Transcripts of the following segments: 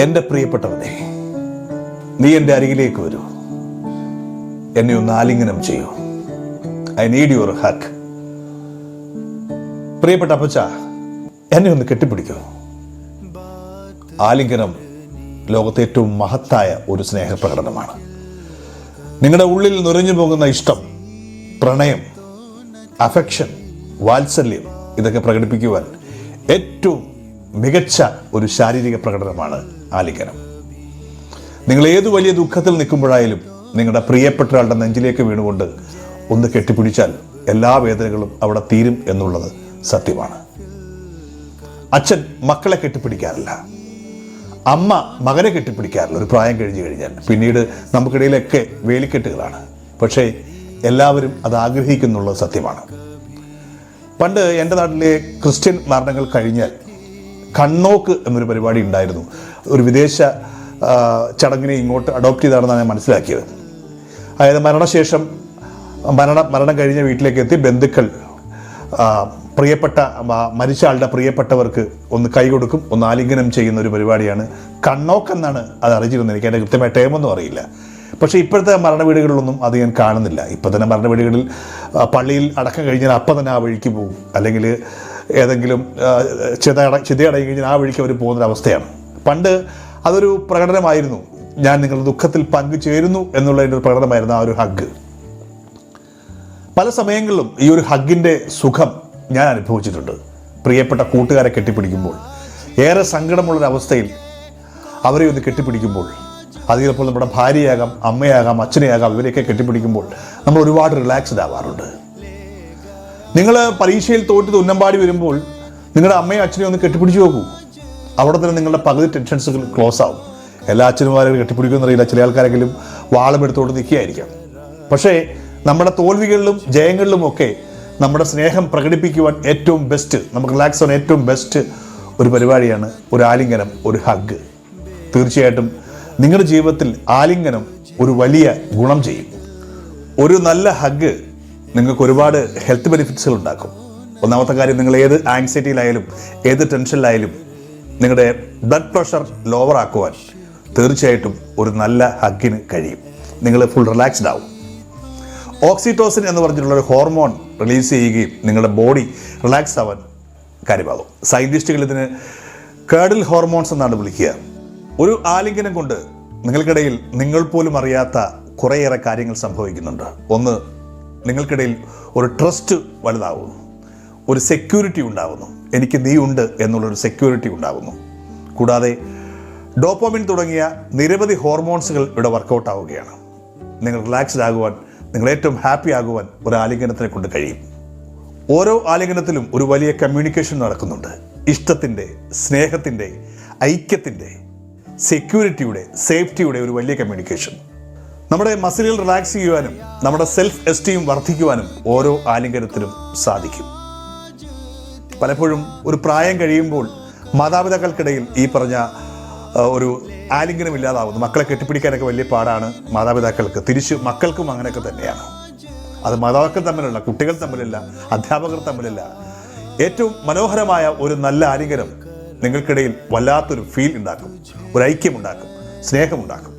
എന്റെ പ്രിയപ്പെട്ടവനെ നീ എന്റെ അരികിലേക്ക് വരൂ. എന്നെ ഒന്ന് ആലിംഗനം ചെയ്യൂ. ഐ നീഡ് യുവർ ഹക്ക് പ്രിയപ്പെട്ട അപ്പച്ച എന്നെ ഒന്ന് കെട്ടിപ്പിടിക്കൂ. ആലിംഗനം ലോകത്തെ ഏറ്റവും മഹത്തായ ഒരു സ്നേഹപ്രകടനമാണ്. നിങ്ങളുടെ ഉള്ളിൽ നുരഞ്ഞു പോകുന്ന ഇഷ്ടം പ്രണയം അഫെക്ഷൻ വാത്സല്യം ഇതൊക്കെ പ്രകടിപ്പിക്കുവാൻ ഏറ്റവും മികച്ച ഒരു ശാരീരിക പ്രകടനമാണ് ആലിംഗനം. നിങ്ങൾ ഏത് വലിയ ദുഃഖത്തിൽ നിൽക്കുമ്പോഴായാലും നിങ്ങളുടെ പ്രിയപ്പെട്ട ആളുടെ നെഞ്ചിലേക്ക് വീണുകൊണ്ട് ഒന്ന് കെട്ടിപ്പിടിച്ചാൽ എല്ലാ വേദനകളും അവിടെ തീരും എന്നുള്ളത് സത്യമാണ്. അച്ഛൻ മക്കളെ കെട്ടിപ്പിടിക്കാറില്ല. അമ്മ മകനെ കെട്ടിപ്പിടിക്കാറില്ല. ഒരു പ്രായം കഴിഞ്ഞു കഴിഞ്ഞാൽ. പിന്നീട് നമുക്കിടയിലൊക്കെ വേലിക്കെട്ടുകളാണ്. പക്ഷേ എല്ലാവരും അത് ആഗ്രഹിക്കുന്നുള്ളത് സത്യമാണ്. പണ്ട് എന്റെ നാട്ടിലെ ക്രിസ്ത്യൻ മരണങ്ങൾ കഴിഞ്ഞാൽ കണ്ണോക്ക് എന്നൊരു പരിപാടി ഉണ്ടായിരുന്നു. ഒരു വിദേശ ചടങ്ങിനെ ഇങ്ങോട്ട് അഡോപ്റ്റ് ചെയ്താണെന്നാണ് ഞാൻ മനസ്സിലാക്കിയത്. അതായത് മരണശേഷം മരണം മരണം കഴിഞ്ഞ വീട്ടിലേക്ക് എത്തി ബന്ധുക്കൾ പ്രിയപ്പെട്ട മരിച്ച ആളുടെ പ്രിയപ്പെട്ടവർക്ക് ഒന്ന് കൈ കൊടുക്കും ഒന്ന് ആലിംഗനം ചെയ്യുന്ന ഒരു പരിപാടിയാണ് കണ്ണോക്കെന്നാണ് അത് അറിഞ്ഞിരുന്നത് എനിക്ക് അതിന്റെ കൃത്യമായ ടേമൊന്നും അറിയില്ല. പക്ഷേ ഇപ്പോഴത്തെ മരണ വീടുകളിലൊന്നും അത് ഞാൻ കാണുന്നില്ല. ഇപ്പോൾ തന്നെ മരണവീടുകളിൽ പള്ളിയിൽ അടക്കം കഴിഞ്ഞാൽ അപ്പം തന്നെ ആ വഴിക്ക് പോകും. അല്ലെങ്കിൽ ഏതെങ്കിലും ചിതയട ചിതയടങ്ങി കഴിഞ്ഞാൽ ആ വഴിക്ക് അവർ പോകുന്നൊരവസ്ഥയാണ്. പണ്ട് അതൊരു പ്രകടനമായിരുന്നു. ഞാൻ നിങ്ങളുടെ ദുഃഖത്തിൽ പങ്കുചേരുന്നു എന്നുള്ളതിന്റെ ഒരു പ്രകടനമായിരുന്നു ആ ഒരു ഹഗ്. പല സമയങ്ങളിലും ഈ ഒരു ഹഗ്ഗിന്റെ സുഖം ഞാൻ അനുഭവിച്ചിട്ടുണ്ട്. പ്രിയപ്പെട്ട കൂട്ടുകാരെ കെട്ടിപ്പിടിക്കുമ്പോൾ. ഏറെ സങ്കടമുള്ളൊരവസ്ഥയിൽ അവരെ ഒന്ന് കെട്ടിപ്പിടിക്കുമ്പോൾ. അത് ചിലപ്പോൾ നമ്മുടെ ഭാര്യയാകാം അമ്മയാകാം അച്ഛനെയാകാം ഇവരെയൊക്കെ കെട്ടിപ്പിടിക്കുമ്പോൾ നമ്മൾ ഒരുപാട് റിലാക്സ്ഡ് ആവാറുണ്ട്. നിങ്ങൾ പരീക്ഷയിൽ തോറ്റ് തുന്നമ്പാടി വരുമ്പോൾ നിങ്ങളുടെ അമ്മയും അച്ഛനെയും ഒന്ന് കെട്ടിപ്പിടിച്ച് നോക്കൂ. അവിടെ തന്നെ നിങ്ങളുടെ പകുതി ടെൻഷൻസുകൾ ക്ലോസ് ആവും. എല്ലാ അച്ഛനുമാരും കെട്ടിപ്പിടിക്കുമെന്നറിയില്ല ചില ആൾക്കാരെങ്കിലും വാളം എടുത്തുകൊണ്ട് നിൽക്കുകയായിരിക്കാം. പക്ഷേ നമ്മുടെ തോൽവികളിലും ജയങ്ങളിലും ഒക്കെ നമ്മുടെ സ്നേഹം പ്രകടിപ്പിക്കുവാൻ ഏറ്റവും ബെസ്റ്റ് നമുക്ക് റിലാക്സ് ആവാൻ ഏറ്റവും ബെസ്റ്റ് ഒരു പരിപാടിയാണ് ഒരു ആലിംഗനം ഒരു ഹഗ് തീർച്ചയായിട്ടും നിങ്ങളുടെ ജീവിതത്തിൽ ആലിംഗനം ഒരു വലിയ ഗുണം ചെയ്യും. ഒരു നല്ല ഹഗ് നിങ്ങൾക്ക് ഒരുപാട് ഹെൽത്ത് ബെനിഫിറ്റ്സുകൾ ഉണ്ടാക്കും. ഒന്നാമത്തെ കാര്യം നിങ്ങൾ ഏത് ആങ്സൈറ്റിയിലായാലും ഏത് ടെൻഷനിലായാലും നിങ്ങളുടെ ബ്ലഡ് പ്രഷർ ലോവർ ആക്കുവാൻ തീർച്ചയായിട്ടും ഒരു നല്ല ഹഗ്ഗിന് കഴിയും. നിങ്ങൾ ഫുൾ റിലാക്സ്ഡ് ആവും. ഓക്സിറ്റോസിൻ എന്ന് പറഞ്ഞിട്ടുള്ള ഒരു ഹോർമോൺ റിലീസ് ചെയ്യുകയും നിങ്ങളുടെ ബോഡി റിലാക്സ് ആവാൻ കാര്യമാകും. സയന്റിസ്റ്റുകൾ ഇതിന് കേഡിൽ ഹോർമോൺസ് എന്നാണ് വിളിക്കുക. ഒരു ആലിംഗനം കൊണ്ട് നിങ്ങൾക്കിടയിൽ നിങ്ങൾ പോലും അറിയാത്ത കുറേയേറെ കാര്യങ്ങൾ സംഭവിക്കുന്നുണ്ട്. ഒന്ന് നിങ്ങൾക്കിടയിൽ ഒരു ട്രസ്റ്റ് വലുതാവുന്നു. ഒരു സെക്യൂരിറ്റി ഉണ്ടാകുന്നു എനിക്ക് നീ ഉണ്ട് എന്നുള്ളൊരു സെക്യൂരിറ്റി ഉണ്ടാകുന്നു കൂടാതെ ഡോപ്പോമിൻ തുടങ്ങിയ നിരവധി ഹോർമോൺസുകൾ ഇവിടെ വർക്കൗട്ട് ആവുകയാണ്. നിങ്ങൾ റിലാക്സ്ഡ് ആകുവാൻ നിങ്ങൾ ഏറ്റവും ഹാപ്പി ആകുവാൻ ഒരു ആലിംഗനത്തിനെ കൊണ്ട് കഴിയും. ഓരോ ആലിംഗനത്തിലും ഒരു വലിയ കമ്മ്യൂണിക്കേഷൻ നടക്കുന്നുണ്ട്. ഇഷ്ടത്തിന്റെ സ്നേഹത്തിന്റെ ഐക്യത്തിന്റെ സെക്യൂരിറ്റിയുടെ സേഫ്റ്റിയുടെ ഒരു വലിയ കമ്മ്യൂണിക്കേഷൻ നമ്മുടെ മസിലുകൾ റിലാക്സ് ചെയ്യുവാനും നമ്മുടെ സെൽഫ് എസ്റ്റീം വർദ്ധിക്കുവാനും ഓരോ ആലിംഗനത്തിനും സാധിക്കും. പലപ്പോഴും ഒരു പ്രായം കഴിയുമ്പോൾ മാതാപിതാക്കൾക്കിടയിൽ ഈ പറഞ്ഞ ഒരു ആലിംഗനം ഇല്ലാതാവുന്നു. മക്കളെ കെട്ടിപ്പിടിക്കാനൊക്കെ വലിയ പാടാണ് മാതാപിതാക്കൾക്ക്. തിരിച്ച് മക്കൾക്കും അങ്ങനെയൊക്കെ തന്നെയാണ്. അത് മാതാപിതാക്കൾ തമ്മിലല്ല കുട്ടികൾ തമ്മിലല്ല അധ്യാപകർ തമ്മിലല്ല. ഏറ്റവും മനോഹരമായ ഒരു നല്ല ആലിംഗനം നിങ്ങൾക്കിടയിൽ വല്ലാത്തൊരു ഫീൽ ഉണ്ടാക്കും. ഒരു ഐക്യമുണ്ടാക്കും സ്നേഹമുണ്ടാക്കും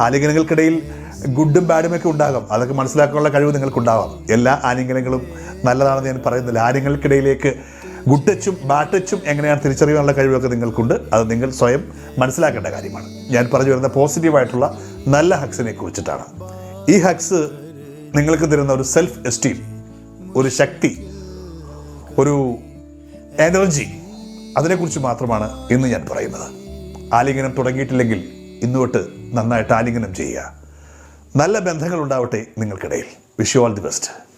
ആലിംഗനങ്ങൾക്കിടയിൽ ഗുഡും ബാഡും ഒക്കെ ഉണ്ടാകാം. അതൊക്കെ മനസ്സിലാക്കാനുള്ള കഴിവ് നിങ്ങൾക്കുണ്ടാവാം. എല്ലാ ആലിംഗനങ്ങളും നല്ലതാണെന്ന് ഞാൻ പറയുന്നില്ല. ആലിംഗങ്ങൾക്കിടയിലേക്ക് ഗുഡ് ടച്ചും ബാഡ് ടച്ചും എങ്ങനെയാണ് തിരിച്ചറിയാനുള്ള കഴിവൊക്കെ നിങ്ങൾക്കുണ്ട്. അത് നിങ്ങൾ സ്വയം മനസ്സിലാക്കേണ്ട കാര്യമാണ്. ഞാൻ പറഞ്ഞു വരുന്ന പോസിറ്റീവായിട്ടുള്ള നല്ല ഹക്സിനെ കുറിച്ചിട്ടാണ്. ഈ ഹക്സ് നിങ്ങൾക്ക് തരുന്ന ഒരു സെൽഫ് എസ്റ്റീം ഒരു ശക്തി ഒരു എനർജി അതിനെക്കുറിച്ച് മാത്രമാണ് ഇന്ന് ഞാൻ പറയുന്നത്. ആലിംഗനം തുടങ്ങിയിട്ടില്ലെങ്കിൽ ഇന്ന് തൊട്ട് നന്നായിട്ട് ആലിംഗനം ചെയ്യുക. നല്ല ബന്ധങ്ങൾ ഉണ്ടാവട്ടെ നിങ്ങൾക്കിടയിൽ. Wish you all the best.